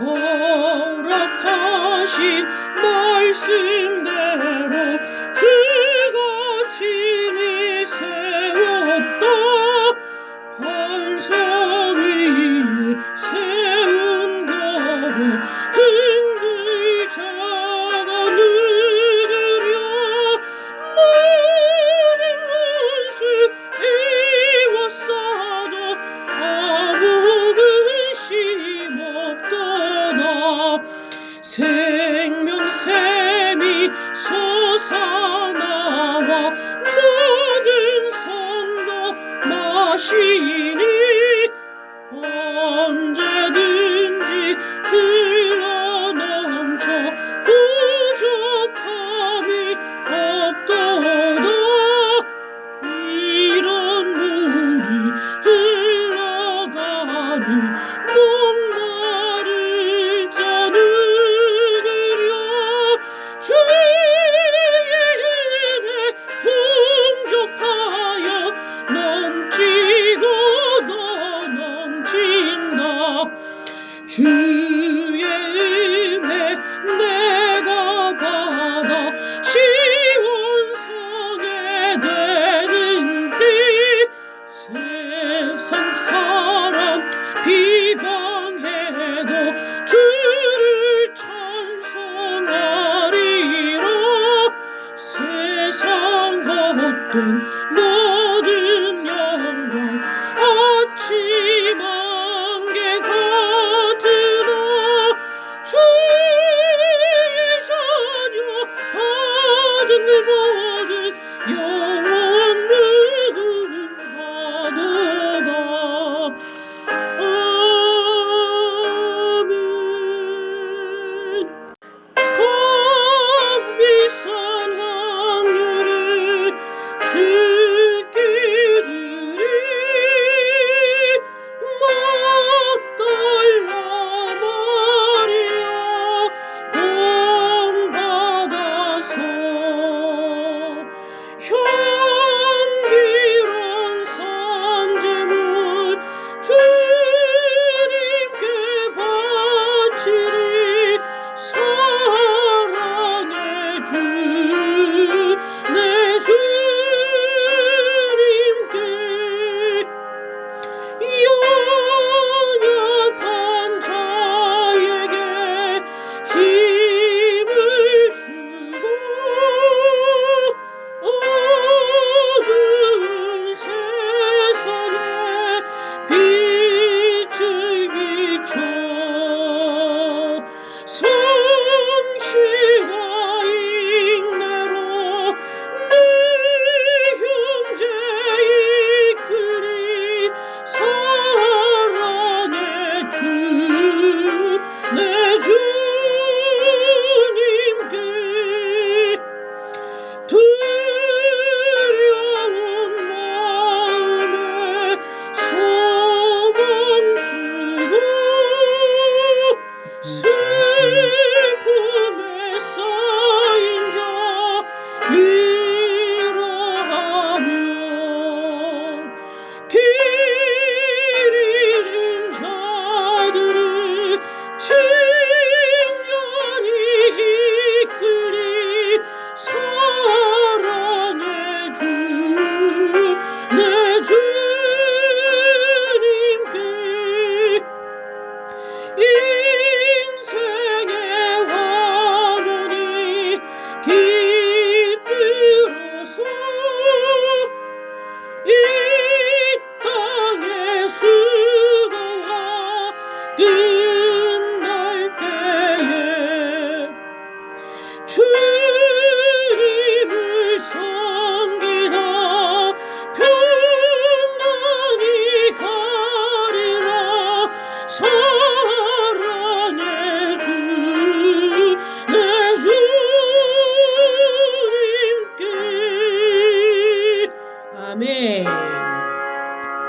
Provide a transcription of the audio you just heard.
허락하신 말씀 생명샘이 솟아나와 모든 성도 마시니 언제든지 흘러 넘쳐 부족함이 없도다 이런 물이 흘러가니 주의 은혜 내가 받아 시온 성에 되는 띠 세상 사람 비방해도 주를 찬송하리라 세상 헛된